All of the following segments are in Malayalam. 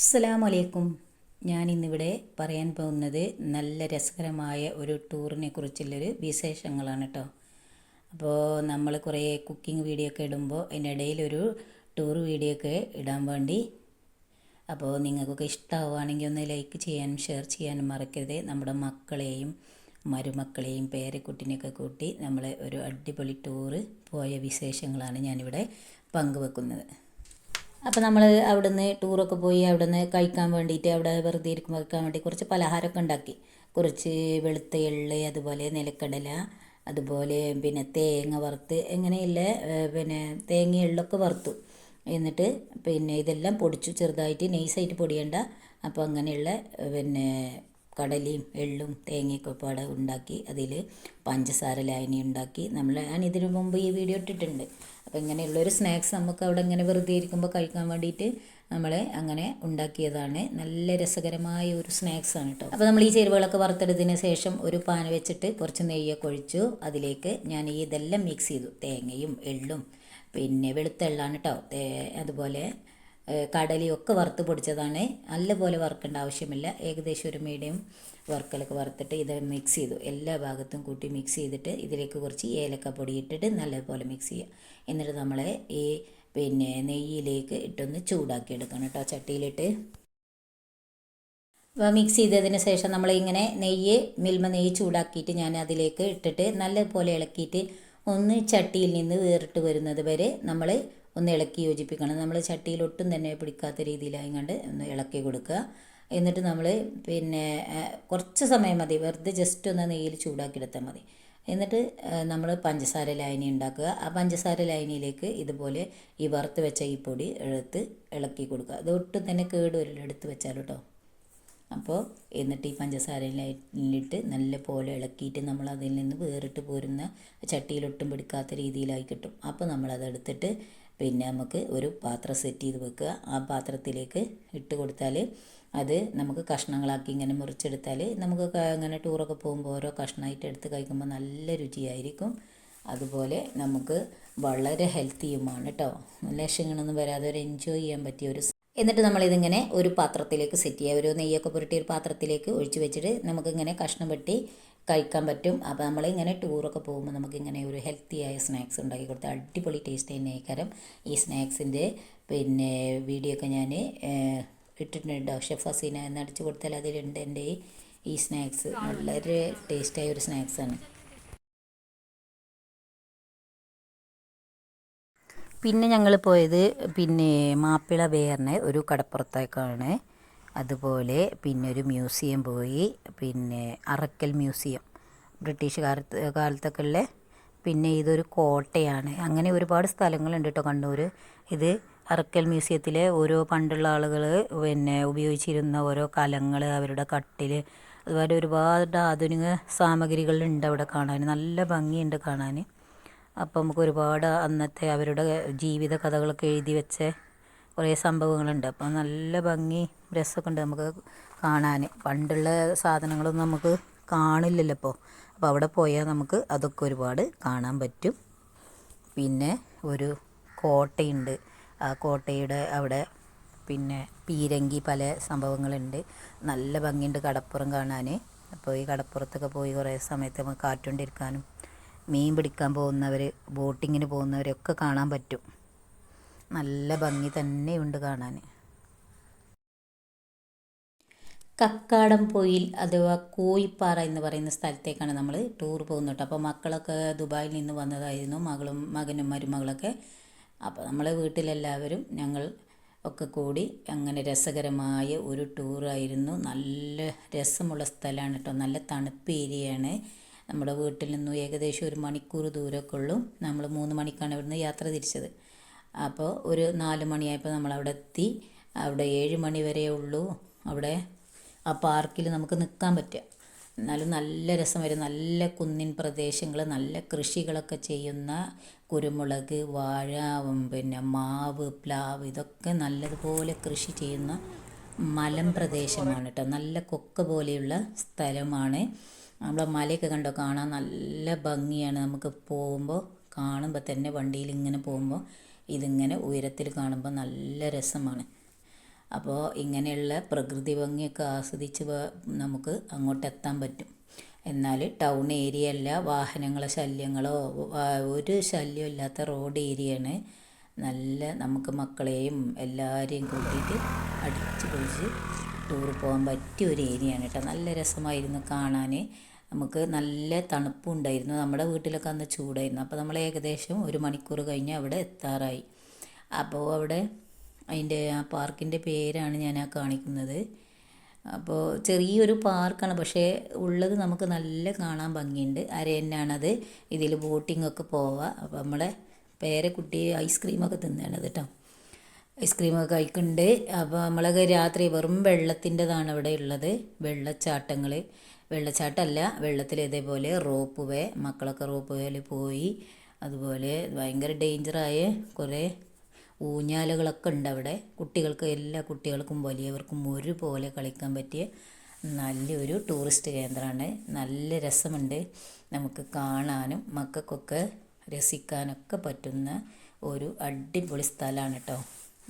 അസ്സലാമു അലൈക്കും ഞാൻ ഇന്നിവിടെ പറയാൻ പോകുന്നത് നല്ല രസകരമായ ഒരു ടൂറിനെ കുറിച്ചുള്ളൊരു വിശേഷങ്ങളാണ് കേട്ടോ അപ്പോൾ നമ്മൾ കുറേ കുക്കിംഗ് വീഡിയോ ഒക്കെ ഇടുമ്പോൾ അതിന്റെ ഒരു ടൂർ വീഡിയോ ഒക്കെ ഇടാൻ വേണ്ടി. അപ്പോൾ നിങ്ങൾക്കൊക്കെ ഇഷ്ടമാവുകയാണെങ്കിൽ ഒന്ന് ലൈക്ക് ചെയ്യാനും ഷെയർ ചെയ്യാനും മറക്കരുത്. നമ്മുടെ മക്കളെയും മരുമക്കളെയും പേരക്കുട്ടിനെയൊക്കെ കൂട്ടി നമ്മൾ ഒരു അടിപൊളി ടൂറ് പോയ വിശേഷങ്ങളാണ് ഞാനിവിടെ പങ്കുവെക്കുന്നത്. അപ്പോൾ നമ്മൾ അവിടുന്ന് ടൂറൊക്കെ പോയി അവിടുന്ന് കഴിക്കാൻ വേണ്ടിയിട്ട് അവിടെ വെറുതെ ഇരിക്കുമ്പോൾ കഴിക്കാൻ വേണ്ടി കുറച്ച് പലഹാരമൊക്കെ ഉണ്ടാക്കി. കുറച്ച് വെളുത്ത എള്ള് അതുപോലെ നിലക്കടല അതുപോലെ പിന്നെ തേങ്ങ വറുത്ത് എങ്ങനെയുള്ള പിന്നെ തേങ്ങ എള്ളൊക്കെ വറുത്തു. എന്നിട്ട് പിന്നെ ഇതെല്ലാം പൊടിച്ചു ചെറുതായിട്ട് നൈസായിട്ട് പൊടിയണ്ട. അപ്പോൾ അങ്ങനെയുള്ള പിന്നെ കടലയും എള്ളും തേങ്ങയൊക്കെ പാടെ ഉണ്ടാക്കി അതിൽ പഞ്ചസാര ലായനി ഉണ്ടാക്കി നമ്മൾ ഞാൻ ഇതിനു മുമ്പ് ഈ വീഡിയോ ഇട്ടിട്ടുണ്ട്. അപ്പോൾ ഇങ്ങനെയുള്ളൊരു സ്നാക്സ് നമുക്ക് അവിടെ ഇങ്ങനെ വെറുതെ ഇരിക്കുമ്പോൾ കഴിക്കാൻ വേണ്ടിയിട്ട് നമ്മൾ അങ്ങനെ ഉണ്ടാക്കിയതാണ്. നല്ല രസകരമായ ഒരു സ്നാക്സ് ആണ് കേട്ടോ അപ്പോൾ നമ്മൾ ഈ ചേരുവകളൊക്കെ വറുത്തെടുത്തതിന് ശേഷം ഒരു പാൻ വെച്ചിട്ട് കുറച്ച് നെയ്യൊക്കെ ഒഴിച്ചു. അതിലേക്ക് ഞാൻ ഈ ഇതെല്ലാം മിക്സ് ചെയ്തു. തേങ്ങയും എള്ളും പിന്നെ വെളുത്ത എള്ളാണ് കേട്ടോ അതുപോലെ ഏഹ് കടലയൊക്കെ വറുത്ത് പൊടിച്ചതാണ്. നല്ലപോലെ വറുക്കേണ്ട ആവശ്യമില്ല. ഏകദേശം ഒരു മീഡിയം വറുക്കലൊക്കെ വറുത്തിട്ട് ഇത് മിക്സ് ചെയ്തു. എല്ലാ ഭാഗത്തും കൂട്ടി മിക്സ് ചെയ്തിട്ട് ഇതിലേക്ക് കുറച്ച് ഏലക്കപ്പൊടി ഇട്ടിട്ട് നല്ലപോലെ മിക്സ് ചെയ്യുക. എന്നിട്ട് നമ്മൾ ഈ പിന്നെ നെയ്യിലേക്ക് ഇട്ടൊന്ന് ചൂടാക്കി എടുക്കണം കേട്ടോ ചട്ടിയിലിട്ട്. അപ്പോൾ മിക്സ് ചെയ്തതിന് ശേഷം നമ്മൾ ഇങ്ങനെ നെയ്യ് മിൽമ നെയ്യ് ചൂടാക്കിയിട്ട് ഞാൻ അതിലേക്ക് ഇട്ടിട്ട് നല്ലപോലെ ഇളക്കിയിട്ട് ഒന്ന് ചട്ടിയിൽ നിന്ന് വേറിട്ട് വരുന്നത് വരെ നമ്മൾ ഒന്ന് ഇളക്കി യോജിപ്പിക്കണം. നമ്മൾ ചട്ടിയിൽ ഒട്ടും തന്നെ പിടിക്കാത്ത രീതിയിലായിങ്ങാണ്ട് ഒന്ന് ഇളക്കി കൊടുക്കുക. എന്നിട്ട് നമ്മൾ പിന്നെ കുറച്ച് സമയം മതി. വെറുതെ ജസ്റ്റ് ഒന്ന് നെയ്യിൽ ചൂടാക്കിയെടുത്താൽ മതി. എന്നിട്ട് നമ്മൾ പഞ്ചസാര ലൈനി ഉണ്ടാക്കുക. ആ പഞ്ചസാര ലൈനിയിലേക്ക് ഇതുപോലെ ഈ വറുത്ത് വെച്ച ഈ പൊടി എടുത്ത് ഇളക്കി കൊടുക്കുക. അത് ഒട്ടും തന്നെ കേട് വരില്ല. എടുത്ത് വെച്ചാൽ കേട്ടോ. അപ്പോൾ എന്നിട്ട് ഈ പഞ്ചസാരയിലിട്ട് നല്ല പോലെ ഇളക്കിയിട്ട് നമ്മൾ അതിൽ നിന്ന് വേറിട്ട് പോരുന്ന ചട്ടിയിലൊട്ടും പിടിക്കാത്ത രീതിയിലായി കിട്ടും. അപ്പോൾ നമ്മളത് എടുത്തിട്ട് പിന്നെ നമുക്ക് ഒരു പാത്രം സെറ്റ് ചെയ്ത് വെക്കുക. ആ പാത്രത്തിലേക്ക് ഇട്ട് കൊടുത്താൽ അത് നമുക്ക് കഷ്ണങ്ങളാക്കി ഇങ്ങനെ മുറിച്ചെടുത്താൽ നമുക്ക് അങ്ങനെ ടൂറൊക്കെ പോകുമ്പോൾ ഓരോ കഷ്ണമായിട്ട് എടുത്ത് കഴിക്കുമ്പോൾ നല്ല രുചിയായിരിക്കും. അതുപോലെ നമുക്ക് വളരെ ഹെൽത്തിയുമാണ് കേട്ടോ നല്ല വരാതെ ഒരു എൻജോയ് ചെയ്യാൻ പറ്റിയ ഒരു എന്നിട്ട് നമ്മളിതിങ്ങനെ ഒരു പാത്രത്തിലേക്ക് സെറ്റ് ചെയ്യുക. ഒരു നെയ്യൊക്കെ പുരട്ടി ഒരു പാത്രത്തിലേക്ക് ഒഴിച്ച് വെച്ചിട്ട് നമുക്കിങ്ങനെ കഷ്ണം വെട്ടി കഴിക്കാൻ പറ്റും. അപ്പോൾ നമ്മളിങ്ങനെ ടൂറൊക്കെ പോകുമ്പോൾ നമുക്കിങ്ങനെ ഒരു ഹെൽത്തി ആയ സ്നാക്സ് ഉണ്ടാക്കി കൊടുത്താൽ അടിപൊളി ടേസ്റ്റ് തന്നെ ഈ സ്നാക്സിന്റെ പിന്നെ വീഡിയോ ഒക്കെ ഞാൻ ഇട്ടിട്ടുണ്ട്. ഷെഫ് ഹസീന എന്ന് അടിച്ചു കൊടുത്താൽ അതിലുണ്ട് എന്റെ ഈ സ്നാക്സ് വളരെ ടേസ്റ്റായ ഒരു സ്നാക്സാണ് പിന്നെ ഞങ്ങൾ പോയത് പിന്നെ മാപ്പിള വേറിനെ ഒരു കടപ്പുറത്തേക്കാണ്. അതുപോലെ പിന്നെ ഒരു മ്യൂസിയം പോയി പിന്നെ അറക്കൽ മ്യൂസിയം. ബ്രിട്ടീഷ് കാലത്ത് കാലത്തൊക്കെ ഉള്ള പിന്നെ ഇതൊരു കോട്ടയാണ്. അങ്ങനെ ഒരുപാട് സ്ഥലങ്ങളുണ്ട് കേട്ടോ കണ്ണൂർ ഇത് അറക്കൽ മ്യൂസിയത്തിലെ ഓരോ പണ്ടുള്ള ആളുകൾ പിന്നെ ഉപയോഗിച്ചിരുന്ന ഓരോ കലങ്ങൾ അവരുടെ കട്ടിൽ അതുപോലെ ഒരുപാട് ആധുനിക സാമഗ്രികളുണ്ട് അവിടെ കാണാൻ നല്ല ഭംഗിയുണ്ട് കാണാൻ അപ്പോൾ നമുക്ക് ഒരുപാട് അന്നത്തെ അവരുടെ ജീവിത കഥകളൊക്കെ എഴുതി വെച്ച കുറേ സംഭവങ്ങളുണ്ട്. അപ്പോൾ നല്ല ഭംഗി രസമൊക്കെ ഉണ്ട് നമുക്ക് കാണാൻ പണ്ടുള്ള സാധനങ്ങളൊന്നും നമുക്ക് കാണില്ലല്ലോ ഇപ്പോൾ അപ്പോൾ അവിടെ പോയാൽ നമുക്ക് അതൊക്കെ ഒരുപാട് കാണാൻ പറ്റും. പിന്നെ ഒരു കോട്ടയുണ്ട്. ആ കോട്ടയുടെ അവിടെ പിന്നെ പീരങ്കി പല സംഭവങ്ങളുണ്ട്. നല്ല ഭംഗിയുണ്ട് കടപ്പുറം കാണാൻ അപ്പോൾ ഈ കടപ്പുറത്തൊക്കെ പോയി കുറേ സമയത്ത് നമുക്ക് കാറ്റുകൊണ്ടിരിക്കാനും മീൻ പിടിക്കാൻ പോകുന്നവർ ബോട്ടിങ്ങിന് പോകുന്നവരൊക്കെ കാണാൻ പറ്റും. നല്ല ഭംഗി തന്നെയുണ്ട് കാണാൻ. കക്കാടം പൊയിൽ അഥവാ കോയിപ്പാറ എന്ന് പറയുന്ന സ്ഥലത്തേക്കാണ് നമ്മൾ ടൂർ പോകുന്നത് അപ്പോൾ മക്കളൊക്കെ ദുബായിൽ നിന്ന് വന്നതായിരുന്നു. മകളും മകനും മരുമകളൊക്കെ. അപ്പോൾ നമ്മളെ വീട്ടിലെല്ലാവരും ഞങ്ങൾ ഒക്കെ കൂടി അങ്ങനെ രസകരമായ ഒരു ടൂറായിരുന്നു നല്ല രസമുള്ള സ്ഥലമാണ് കേട്ടോ. നല്ല തണുപ്പ് ഏരിയയാണ്. നമ്മുടെ വീട്ടിൽ നിന്നും ഏകദേശം ഒരു മണിക്കൂർ ദൂരമൊക്കെ ഉള്ളൂ. നമ്മൾ മൂന്ന് മണിക്കാണ് ഇവിടുന്ന് യാത്ര തിരിച്ചത്. അപ്പോൾ ഒരു നാല് മണിയായപ്പോൾ നമ്മൾ അവിടെ എത്തി അവിടെ ഏഴ് മണി വരെ ഉള്ളൂ. അവിടെ ആ പാർക്കിൽ നമുക്ക് നിൽക്കാൻ പറ്റുക. എന്നാലും നല്ല രസം വരും. നല്ല കുന്നിൻ പ്രദേശങ്ങൾ നല്ല കൃഷികളൊക്കെ ചെയ്യുന്ന കുരുമുളക് വാഴ പിന്നെ മാവ് പ്ലാവ് ഇതൊക്കെ നല്ലതുപോലെ കൃഷി ചെയ്യുന്ന മലം പ്രദേശമാണ് കേട്ടോ. നല്ല കൊക്ക പോലെയുള്ള സ്ഥലമാണ്. നമ്മളെ മലയൊക്കെ കണ്ടോ? കാണാൻ നല്ല ഭംഗിയാണ്. നമുക്ക് പോകുമ്പോൾ കാണുമ്പോൾ തന്നെ വണ്ടിയിൽ ഇങ്ങനെ പോകുമ്പോൾ ഇതിങ്ങനെ ഉയരത്തിൽ കാണുമ്പോൾ നല്ല രസമാണ്. അപ്പോൾ ഇങ്ങനെയുള്ള പ്രകൃതി ഭംഗിയൊക്കെ ആസ്വദിച്ച് നമുക്ക് അങ്ങോട്ട് എത്താൻ പറ്റും. എന്നാൽ ടൗൺ ഏരിയ അല്ല വാഹനങ്ങളെ ശല്യങ്ങളോ ഒരു ശല്യം ഇല്ലാത്ത റോഡ് ഏരിയയാണ്. നല്ല നമുക്ക് മക്കളെയും എല്ലാവരെയും കൂട്ടിയിട്ട് അടിച്ച് പൊളിച്ച് ടൂർ പോകാൻ പറ്റിയ ഒരു ഏരിയയാണ് കേട്ടോ. നല്ല രസമായിരുന്നു കാണാൻ നമുക്ക് നല്ല തണുപ്പും ഉണ്ടായിരുന്നു നമ്മുടെ വീട്ടിലൊക്കെ അന്ന് ചൂടായിരുന്നു. അപ്പോൾ നമ്മൾ ഏകദേശം ഒരു മണിക്കൂർ കഴിഞ്ഞ് അവിടെ എത്താറായി. അപ്പോൾ അവിടെ അതിന്റെ ആ പാർക്കിന്റെ പേരാണ് ഞാൻ ആ കാണിക്കുന്നത്. അപ്പോൾ ചെറിയൊരു പാർക്കാണ്. പക്ഷേ ഉള്ളത് നമുക്ക് നല്ല കാണാൻ ഭംഗിയുണ്ട്. അരയന്നാണത് ഇതിൽ ബോട്ടിങ്ങൊക്കെ പോവാം. അപ്പോൾ നമ്മളെ പേരക്കുട്ടി ഐസ്ക്രീമൊക്കെ തിന്നാണ് കേട്ടോ ഐസ്ക്രീമൊക്കെ കഴിക്കുന്നുണ്ട് അപ്പോൾ നമ്മളൊക്കെ രാത്രി വെറും വെള്ളത്തിന്റെതാണ് ഇവിടെ ഉള്ളത്. വെള്ളച്ചാട്ടങ്ങൾ വെള്ളച്ചാട്ടമല്ല വെള്ളത്തിൽ ഇതേപോലെ റോപ്പ് വേ മക്കളൊക്കെ റോപ്പ് വേയിൽ പോയി. അതുപോലെ ഭയങ്കര ഡേഞ്ചറായ കുറേ ഊഞ്ഞാലുകളൊക്കെ ഉണ്ട് അവിടെ കുട്ടികൾക്ക് എല്ലാ കുട്ടികൾക്കും വലിയവർക്കും ഒരുപോലെ കളിക്കാൻ പറ്റിയ നല്ലൊരു ടൂറിസ്റ്റ് കേന്ദ്രമാണ് നല്ല രസമുണ്ട് നമുക്ക് കാണാനും മക്കൾക്കൊക്കെ രസിക്കാനൊക്കെ പറ്റുന്ന ഒരു അടിപൊളി സ്ഥലമാണ് കേട്ടോ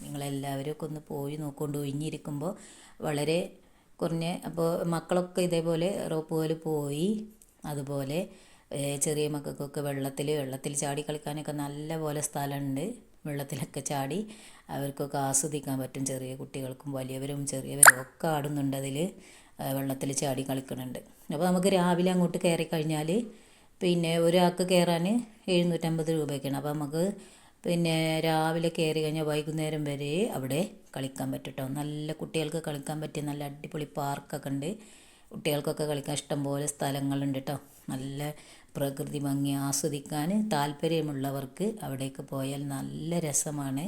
നിങ്ങളെല്ലാവരും ഒക്കെ ഒന്ന് പോയി നോക്കൊണ്ട് ഒഴിഞ്ഞിരിക്കുമ്പോൾ വളരെ കുറഞ്ഞ അപ്പോൾ മക്കളൊക്കെ ഇതേപോലെ റോപ്പ് പോലെ പോയി. അതുപോലെ ചെറിയ മക്കൾക്കൊക്കെ വെള്ളത്തിൽ വെള്ളത്തിൽ ചാടി കളിക്കാനൊക്കെ നല്ല പോലെ സ്ഥലമുണ്ട്. വെള്ളത്തിലൊക്കെ ചാടി അവർക്കൊക്കെ ആസ്വദിക്കാൻ പറ്റും. ചെറിയ കുട്ടികൾക്കും വലിയവരും ചെറിയവരും ഒക്കെ ആടുന്നുണ്ട് അതിൽ. വെള്ളത്തിൽ ചാടി കളിക്കുന്നുണ്ട്. അപ്പോൾ നമുക്ക് രാവിലെ അങ്ങോട്ട് കയറി കഴിഞ്ഞാൽ പിന്നെ ഒരാൾക്ക് കയറാൻ എഴുന്നൂറ്റമ്പത് രൂപയൊക്കെയാണ്. അപ്പോൾ നമുക്ക് പിന്നെ രാവിലെ കയറി കഴിഞ്ഞാൽ വൈകുന്നേരം വരെ അവിടെ കളിക്കാൻ പറ്റും കേട്ടോ നല്ല കുട്ടികൾക്ക് കളിക്കാൻ പറ്റിയ നല്ല അടിപൊളി പാർക്കൊക്കെ ഉണ്ട് കുട്ടികൾക്കൊക്കെ കളിക്കാൻ ഇഷ്ടംപോലെ സ്ഥലങ്ങളുണ്ട് കേട്ടോ നല്ല പ്രകൃതി ഭംഗി ആസ്വദിക്കാൻ താല്പര്യമുള്ളവർക്ക് അവിടേക്ക് പോയാൽ നല്ല രസമാണ്.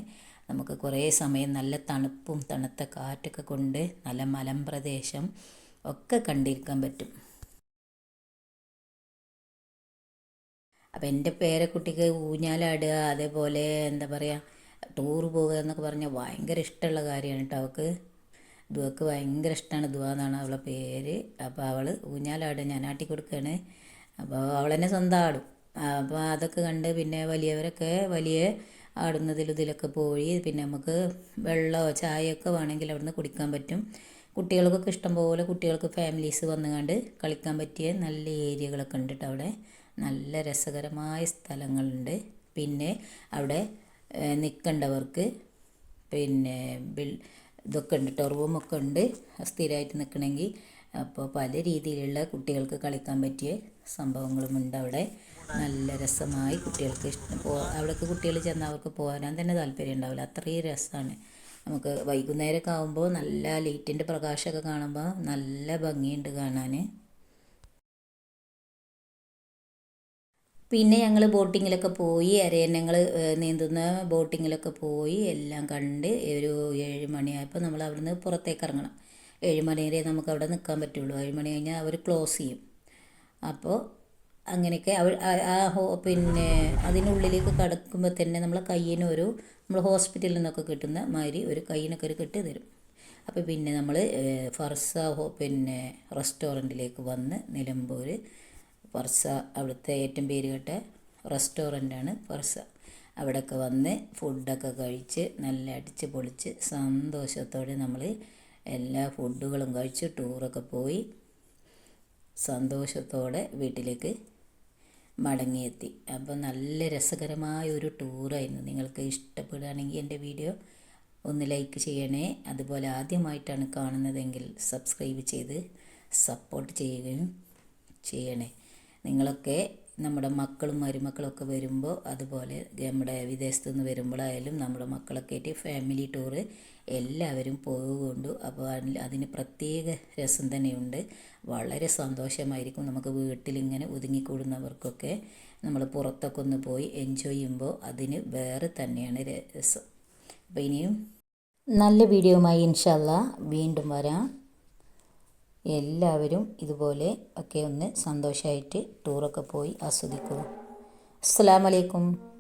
നമുക്ക് കുറേ സമയം നല്ല തണുപ്പും തണുത്ത കാറ്റൊക്കെ കൊണ്ട് നല്ല മലമ്പ്രദേശം ഒക്കെ കണ്ടിരിക്കാൻ പറ്റും. അപ്പം എന്റെ പേരക്കുട്ടിക്ക് ഊഞ്ഞാലാടുക അതേപോലെ എന്താ പറയുക ടൂർ പോകുക എന്നൊക്കെ പറഞ്ഞാൽ ഭയങ്കര ഇഷ്ടമുള്ള കാര്യമാണ് കേട്ടോ അവൾക്ക് ദുവക്ക് ഭയങ്കര ഇഷ്ടമാണ് ദുവ എന്നാണ് അവളെ പേര്. അപ്പോൾ അവൾ ഊഞ്ഞാലാടുക ഞാൻ ആട്ടി കൊടുക്കുകയാണ് അപ്പോൾ അവൾ തന്നെ സ്വന്തം ആടും. അപ്പോൾ അതൊക്കെ കണ്ട് പിന്നെ വലിയവരൊക്കെ വലിയ ആടുന്നതിലും ഇതിലൊക്കെ പോയി പിന്നെ നമുക്ക് വെള്ളമോ ചായയൊക്കെ വേണമെങ്കിൽ അവിടുന്ന് കുടിക്കാൻ പറ്റും. കുട്ടികൾക്കൊക്കെ ഇഷ്ടംപോലെ കുട്ടികൾക്ക് ഫാമിലീസ് വന്നുകൊണ്ട് കളിക്കാൻ പറ്റിയ നല്ല ഏരിയകളൊക്കെ ഉണ്ട് കേട്ടോ അവിടെ. നല്ല രസകരമായ സ്ഥലങ്ങളുണ്ട്. പിന്നെ അവിടെ നിൽക്കേണ്ടവർക്ക് പിന്നെ ബിൽ ഇതൊക്കെ ഉണ്ട് കേട്ടോ റൂമൊക്കെ ഉണ്ട് സ്ഥിരമായിട്ട് നിൽക്കണമെങ്കിൽ അപ്പോൾ പല രീതിയിലുള്ള കുട്ടികൾക്ക് കളിക്കാൻ പറ്റിയ സംഭവങ്ങളും ഉണ്ട് അവിടെ. നല്ല രസമായി കുട്ടികൾക്ക് ഇഷ്ടം. പോ അവിടേക്ക് കുട്ടികൾ ചെന്നാൽ അവർക്ക് പോരാൻ തന്നെ താല്പര്യം ഉണ്ടാവില്ല. അത്രയും രസമാണ്. നമുക്ക് വൈകുന്നേരമൊക്കെ ആകുമ്പോൾ നല്ല ലൈറ്റിന്റെ പ്രകാശമൊക്കെ കാണുമ്പോൾ നല്ല ഭംഗിയുണ്ട് കാണാൻ. പിന്നെ ഞങ്ങൾ ബോട്ടിങ്ങിലൊക്കെ പോയി അരയന്നങ്ങൾ നീന്തുന്ന ബോട്ടിങ്ങിലൊക്കെ പോയി എല്ലാം കണ്ട് ഒരു ഏഴ് മണിയായപ്പോൾ നമ്മൾ അവിടുന്ന് പുറത്തേക്ക് ഇറങ്ങണം. ഏഴ് മണി വരെ നമുക്ക് അവിടെ നിൽക്കാൻ പറ്റുള്ളൂ. ഏഴ് മണി കഴിഞ്ഞാൽ അവർ ക്ലോസ് ചെയ്യും. അപ്പോൾ അങ്ങനെയൊക്കെ അവ ആ- ഹോ പിന്നെ അതിനുള്ളിലേക്ക് കടക്കുമ്പോൾ തന്നെ നമ്മളെ കയ്യിന് ഒരു നമ്മൾ ഹോസ്പിറ്റലിൽ നിന്നൊക്കെ കിട്ടുന്ന മാതിരി ഒരു കയ്യിനൊക്കെ ഒരു കെട്ട് തരും. അപ്പോൾ പിന്നെ നമ്മൾ ഫർസ പിന്നെ റെസ്റ്റോറന്റിലേക്ക് വന്ന് നിലമ്പൂർ ഫർസ അവിടുത്തെ ഏറ്റവും പേര് കേട്ട റെസ്റ്റോറന്റാണ് ഫർസ അവിടെയൊക്കെ വന്ന് ഫുഡൊക്കെ കഴിച്ച് നല്ല അടിച്ച് പൊളിച്ച് സന്തോഷത്തോടെ നമ്മൾ എല്ലാ ഫുഡുകളും കഴിച്ച് ടൂറൊക്കെ പോയി സന്തോഷത്തോടെ വീട്ടിലേക്ക് മടങ്ങിയെത്തി. അപ്പോൾ നല്ല രസകരമായ ഒരു ടൂറായിരുന്നു. നിങ്ങൾക്ക് ഇഷ്ടപ്പെടുകയാണെങ്കിൽ എന്റെ വീഡിയോ ഒന്ന് ലൈക്ക് ചെയ്യണേ. അതുപോലെ ആദ്യമായിട്ടാണ് കാണുന്നതെങ്കിൽ സബ്സ്ക്രൈബ് ചെയ്ത് സപ്പോർട്ട് ചെയ്യുകയും ചെയ്യണേ. നിങ്ങളൊക്കെ നമ്മുടെ മക്കളും മരുമക്കളൊക്കെ വരുമ്പോൾ അതുപോലെ നമ്മുടെ വിദേശത്തു നിന്ന് വരുമ്പോഴായാലും നമ്മുടെ മക്കളൊക്കെ ആയിട്ട് ഫാമിലി ടൂറ് എല്ലാവരും പോകുകൊണ്ടു അപ്പോൾ അതിന് പ്രത്യേക രസം തന്നെയുണ്ട്. വളരെ സന്തോഷമായിരിക്കും നമുക്ക് വീട്ടിലിങ്ങനെ ഒതുങ്ങിക്കൂടുന്നവർക്കൊക്കെ നമ്മൾ പുറത്തൊക്കെ ഒന്ന് പോയി എൻജോയ് ചെയ്യുമ്പോൾ അതിന് വേറെ തന്നെയാണ് രസം. അപ്പോൾ ഇനിയും നല്ല വീഡിയോയുമായി ഇൻഷല്ല വീണ്ടും വരാം. എല്ലാവരും ഇതുപോലെ ഒക്കെ ഒന്ന് സന്തോഷമായിട്ട് ടൂറൊക്കെ പോയി ആസ്വദിക്കുക. അസ്സാം വലൈക്കും